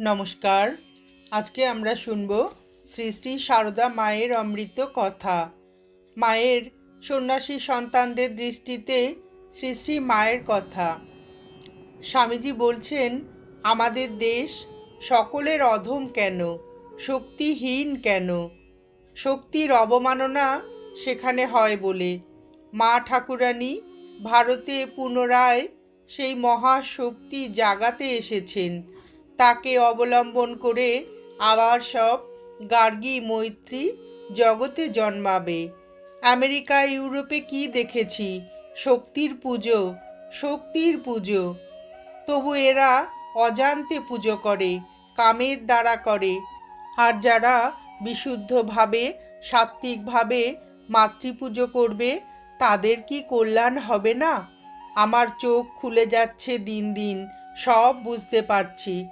নমস্কার। আজকে আমরা শুনব শ্রী শ্রী সারদা মায়ের অমৃত কথা। মায়ের সন্ন্যাসী সন্তানদের দৃষ্টিতে শ্রী শ্রী মায়ের কথা। স্বামীজি বলছেন, আমাদের দেশ সকলের অধম কেন? শক্তিহীন কেন? শক্তির অবমাননা সেখানে হয় বলে। মা ঠাকুরানী ভারতে পুনরায় সেই মহাশক্তি জাগাতে এসেছেন। তাকে অবলম্বন করে আবার সব গার্গী মৈত্রী জগতে জন্মাবে। আমেরিকা, ইউরোপে কি দেখেছি? শক্তির পুজো শক্তির পুজো। তবু এরা অজান্তে পুজো করে, কামের দ্বারা করে। আর যারা বিশুদ্ধভাবে, সাত্ত্বিকভাবে মাতৃপুজো করবে, তাদের কি কল্যাণ হবে না? আমার চোখ খুলে যাচ্ছে দিন দিন, সব বুঝতে পারছি।